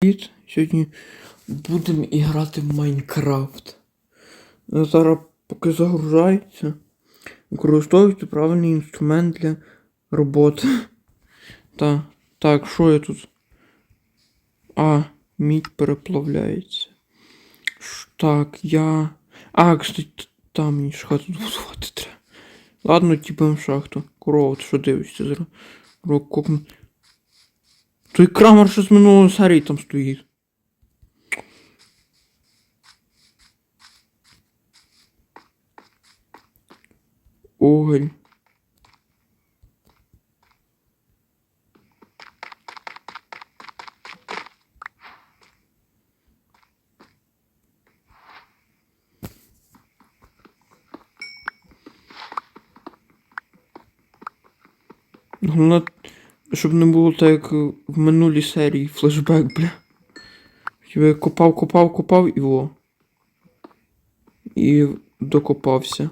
Привіт! Сьогодні будемо грати в Майнкрафт. Ну, Зараз поки загружається, використовуйте правильний інструмент для роботи. Та, так, що я тут? А, мідь переплавляється. Так, я. А, кстати, там мені шахту добудувати треба. Ладно, тіпимо шахту. Корова, ти що дивишся зараз? Рокок. Той крамер що з минулої серії там стоїть. Уголь. Головне, щоб не було так, як в минулій серії флешбек, бля. Я копав, копав, копав і во. І докопався.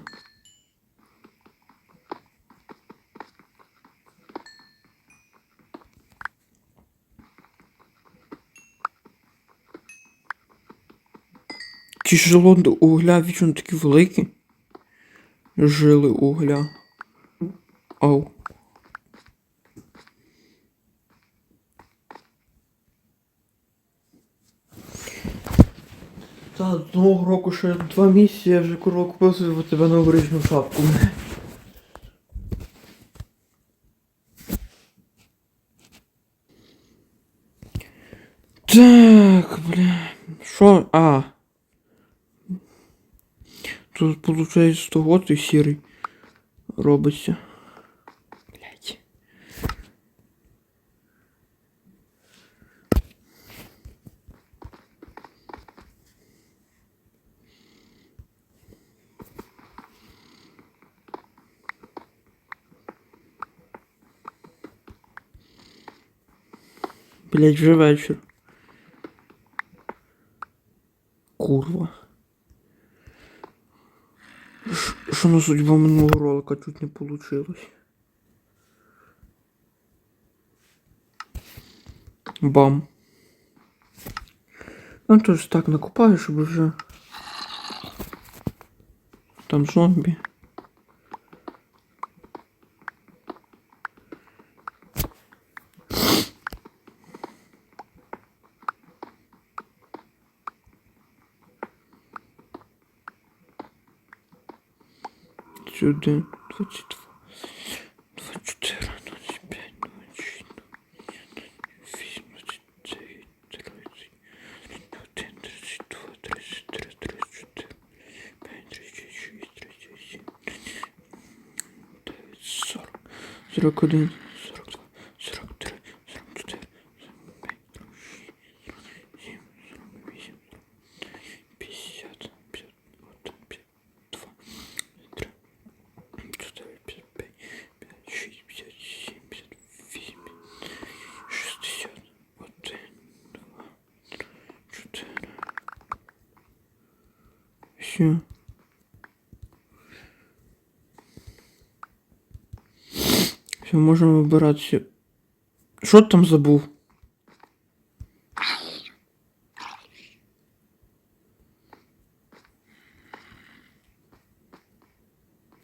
Ті жилонди угля вічно такі великі. Жили угля. Ау. Та нового року ще два місяці, я вже курва купив собі тебе новорічну шапку. Так, бля. Що? А. Тут 100 год і сірий робиться. Блять, вже вечір. Курва. Що на судьба минулого ролика чуть не получилось. Бам. Ну то так накопаю, щоб вже. Там зомбі. Сюди. 22. 24, 25, 26, 28, 29, 30, 31, 32, 33, 34, 5, 36, 37, 9, 40, 41, Все. Все, можемо вибиратися. Що ти там забув?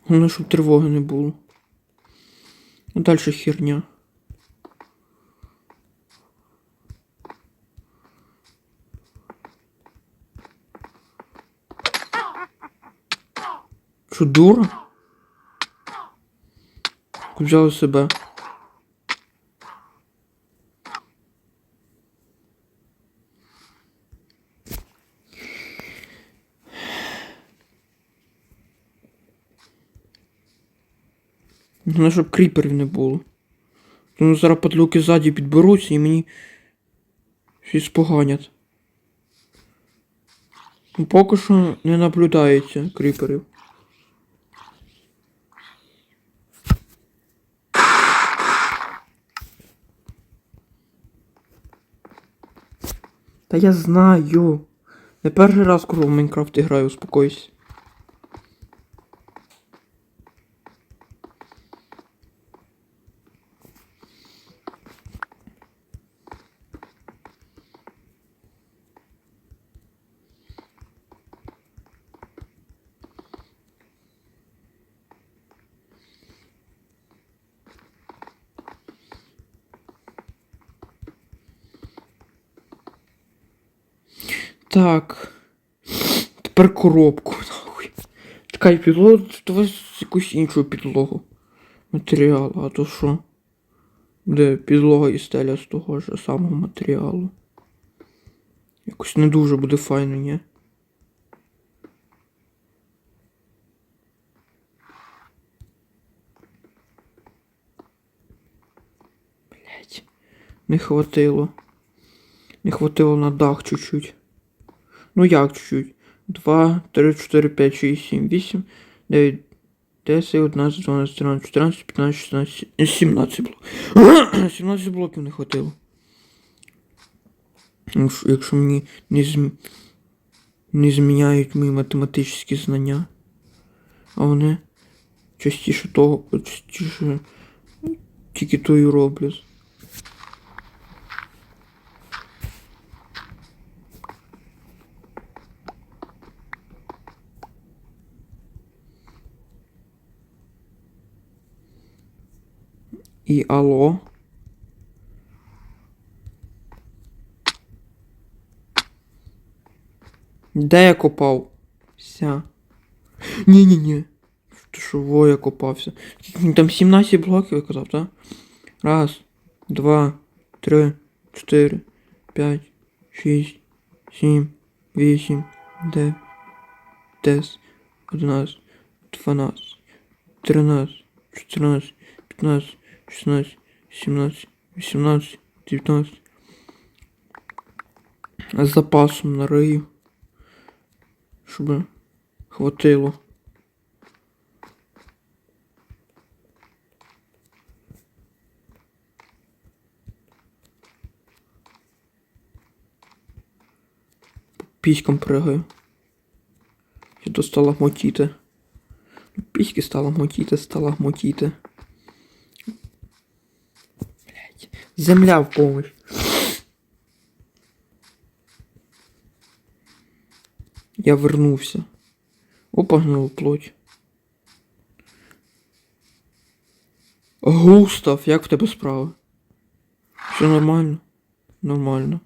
Головне, щоб тривоги не було. Ну, далі херня. Що, дура? Взяла себе. Головне, щоб кріперів не було. Тому зараз подлюки ззаді підберуться і мені щось поганять. Ну, Поки що не наблюдається кріперів. Та я знаю. Не перший раз, коли в Майнкрафт граю, успокойся. Так. Тепер коробку, нахуй. Чекай, підлогу, давай якусь іншу підлогу. Матеріалу, а то що? Де підлога і стеля з того ж самого матеріалу. Якось не дуже буде файно, ні? Блять. Не хватило. Не хватило на дах чуть-чуть. Ну як чуть-чуть? 2, 3, 4, 5, 6, 7, 8, 9, 10, 11, 12, 13, 14, 15, 16, е, 17 блоків. 17 блоків не хватило. Ну, Якщо мені не, зм... не зміняють мої математичні знання. А вони частіше того, частіше тільки то і роблять. І алло. Де я копав? Ся. Ні-ні-ні. Ти що, во я копався? Там 17 блоків я казав, так? Раз, два, три, чотири, п'ять, шість, сім, вісім, дев'ять, десять, одинадцять, дванадцять, тринадцять, чотирнадцять, п'ятнадцять, шістнадцять, сімнадцять, вісімнадцять, дев'ятнадцять. З запасом нарию. Щоб хватило. По Піськам пригаю. І то стала мотіти. Піськи стала мотіти, стала мотіти. Блять. Земля в помощь. Я вернувся. Опа, гнула плоть. Густав, як в тебе справи? Все нормально? Нормально.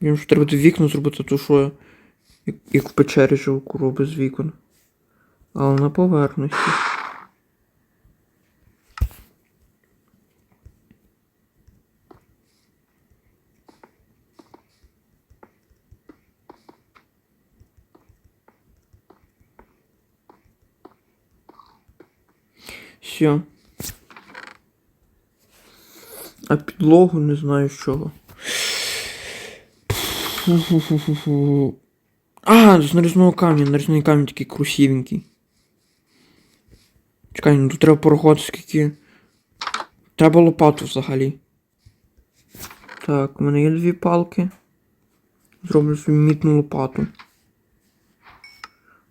Мені ж треба вікна зробити, то що я як, в печері живу куру без вікон. Але на поверхності. Все. А підлогу не знаю з чого. А, з нарізного камня, нарізний камінь такий красивенький. Чекай, ну тут треба порахувати скільки. Треба лопату взагалі. Так, у мене є дві палки. Зроблю собі мітну лопату.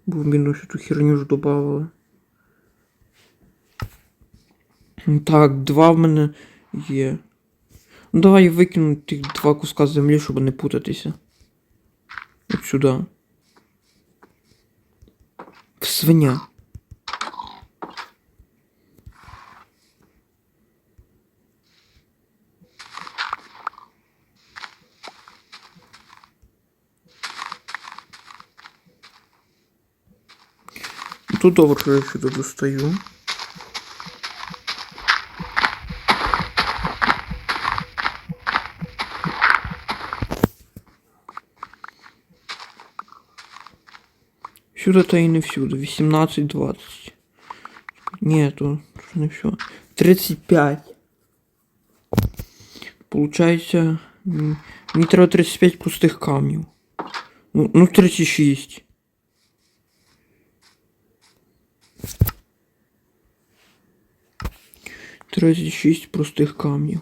Бо бідно, що ту херню ж додавали. Так, два в мене є. Ну давай я викину тих два куска землі, щоб не путатися. От сюди. В свиня. Тут добре, я достаю. Всюди та і не всюди. 18-20. Ні, то не все. 35. Получається. м, Мені треба 35 пустих камнів. Ну, ну 36. Тридцять шість простих камнів.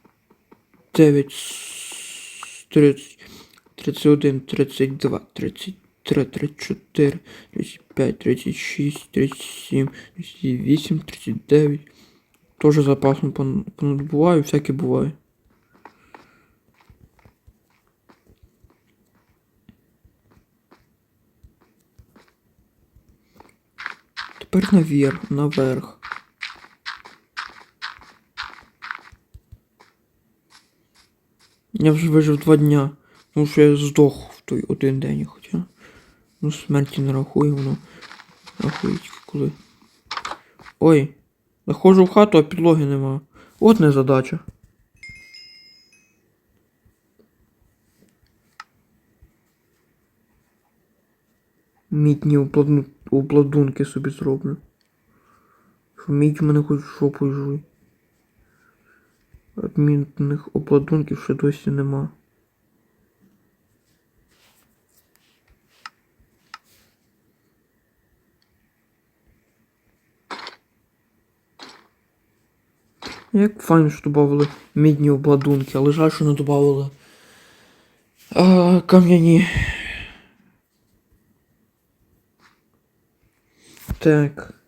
30, 31, 32, 33, 34, 35, 36, 37, 38, 39. Тоже запасом пон- понадбуваю, всяке буває. Тепер наверх, наверх. Я вже вижив два дня. Тому що я здох в той один день, хоча. Ну, смерті не рахую, воно рахує тільки коли. Ой, заходжу в хату, а підлоги нема. От незадача. Мідні обладну... обладунки собі зроблю. Що мідь мене хоч жопою жуй. Адмінних обладунків ще досі нема. Як файно, що додали мідні обладунки, але жаль, що не додали кам'яні. Так.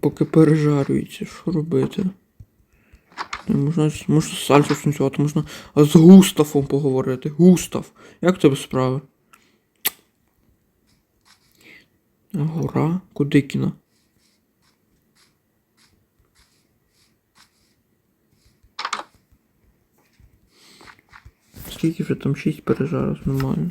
Поки пережарюється, що робити? Не Можна, можна сальсу станцювати, можна з Густавом поговорити. Густав, як тебе справи? Гора? Кудикіна? Скільки вже там 6 пережарів, нормально.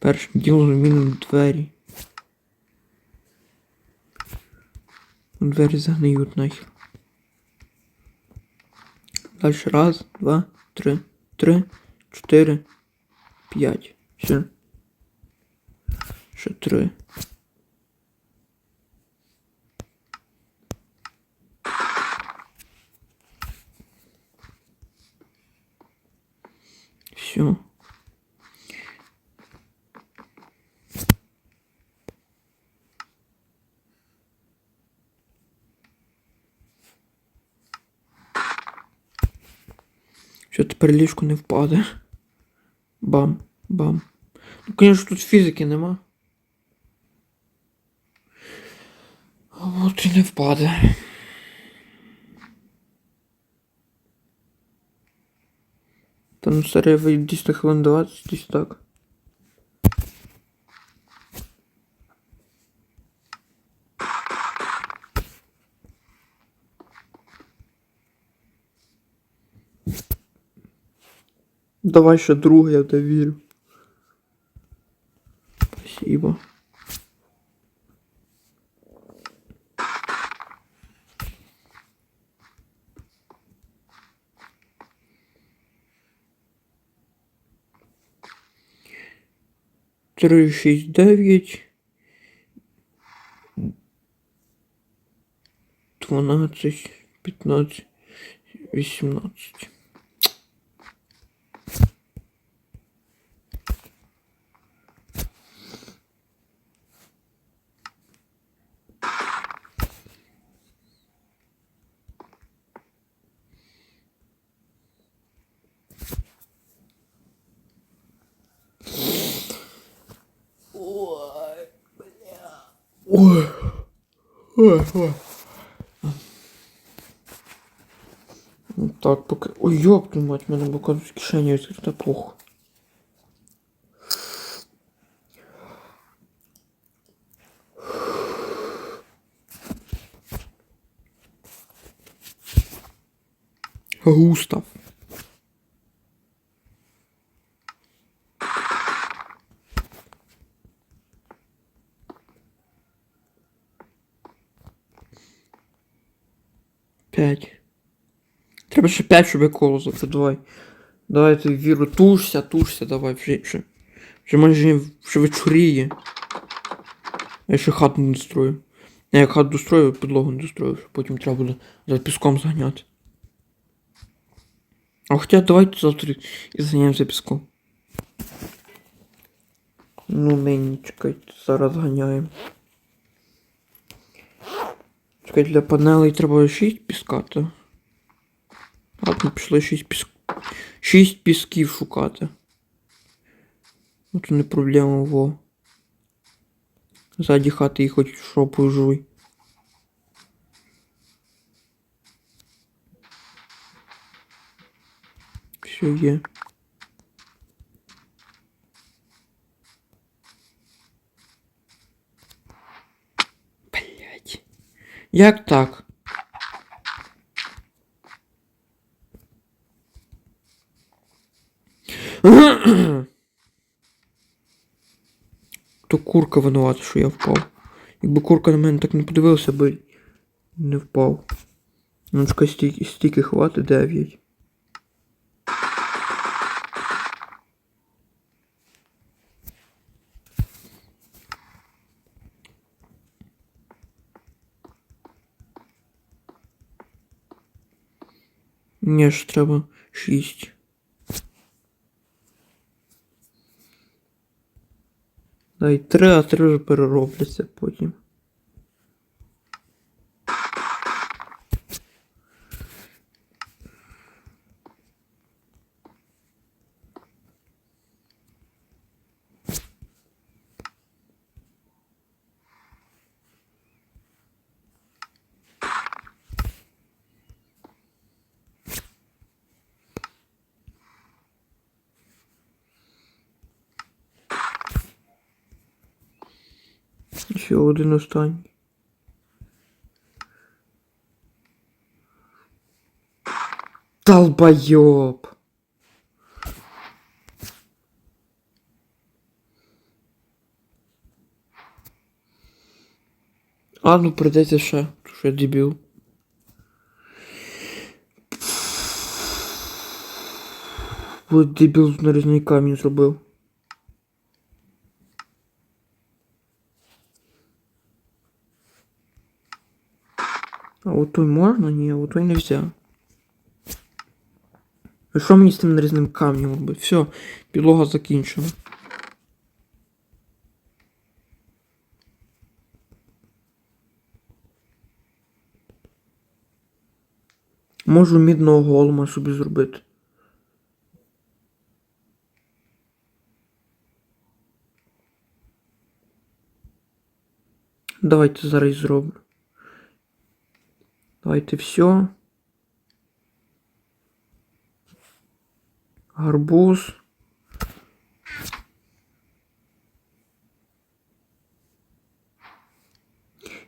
Першим ділом змінимо двері. Двері загниють нахер. Дальше раз, два, три, три, чотири, п'ять. Все. Ще три. Все. Що тепер ліжко не впаде. Бам, бам. Ну, звісно, тут фізики нема. От і не впаде. Там ну дійсно вийде хвилин 20, десь так. Давай ще друге, я в тебе вірю. Спасибо. Три, шість, дев'ять. Дванадцять, п'ятнадцять, вісімнадцять. Ой, ой. Так, поки. Ой, ёб твою мать, мене бока з кишені відкрита пух. Густав. П'ять. Треба ще п'ять, щоб я коло закрив. Давай. Давай ти віру, тушся, тушся, давай вже. Вже, вже майже вже вечоріє. Я ще хату не дострою. Я як хату дострою, підлогу не дострою, що потім треба буде за піском зганяти. А хоча давайте завтра і зганяємося піском. Ну чекайте, зараз ганяємо. Чекай, для панелей треба 6 піскати. Ладно, пішли 6 піск... 6 пісків шукати. Ну то не проблема, во. Ззаді хати їх хоч шопою жуй. Все є. Блять. Як так? То курка винувата, що я впав. Якби курка на мене так не подивилася, би не впав. Ну, стільки, хватить хвати, 9. Ні, ж треба 6. Дай 3, а три вже переробляться потім. Ще один останній. Долбоёб. А, ну придеться ще, тому що я дебіл. Вот дебіл нарізний камінь зробив. А от той можна? Ні, от той нельзя. А що мені з тим нарізним камнем робити? Все, підлога закінчена. Можу мідного голома собі зробити. Давайте зараз зроблю. Давайте все. Гарбуз.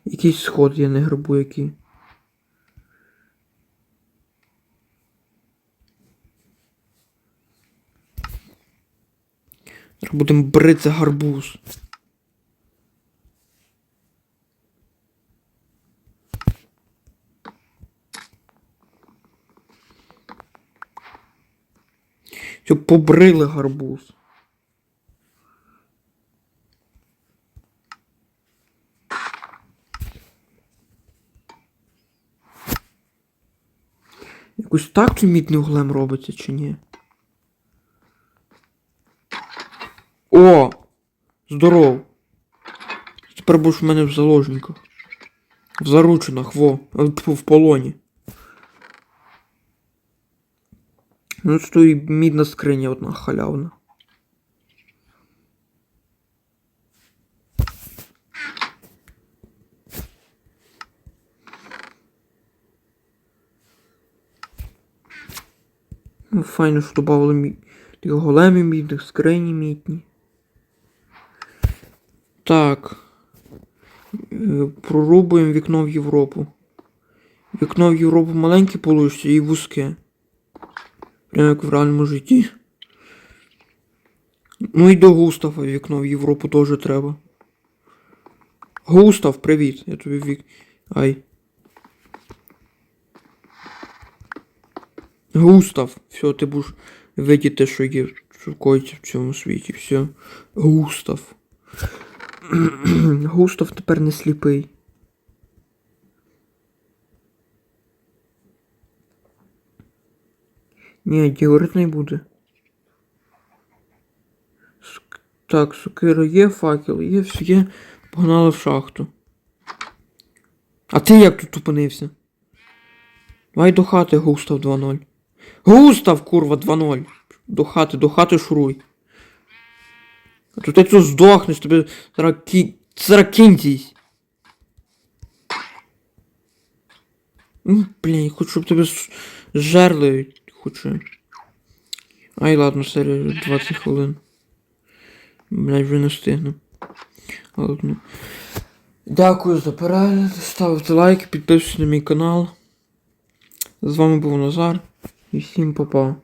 Якийсь сход, я не грибу який. Будемо брити гарбуз. Щоб побрили гарбуз. Якось так чи мідний углем робиться, чи ні? О! Здоров! Тепер будеш в мене в заложниках. В заручинах, во, в полоні. Ну що і мідна скриня одна халявна. Ну, файно, що додали мі... тих големів мідних, скрині мідні. Так. Е, Прорубуємо вікно в Європу. Вікно в Європу маленьке получиться і вузьке. Як в реальному житті. Ну і до Густава вікно в Європу теж треба. Густав, привіт. Я тобі вік. Ай. Густав. Все, ти будеш видіти, що є що коїться в цьому світі. Все. Густав. Густав тепер не сліпий. Ні, діорит не буде. Так, сокира є, факел є, все є. Погнали в шахту. А ти як тут опинився? Давай до хати, Густав 2-0. Густав, курва, 2-0. До хати, до хати шуруй. А то ти тут здохнеш, тобі зараз кі... зараз кінтісь. Ну, блін, хочу, щоб тебе з- хочу. Ай, ладно, серія 20 хвилин. Блять, вже не встигну. Ладно. Дякую за перегляд. Ставте лайки, підписуйтесь на мій канал. З вами був Назар. І всім па-па.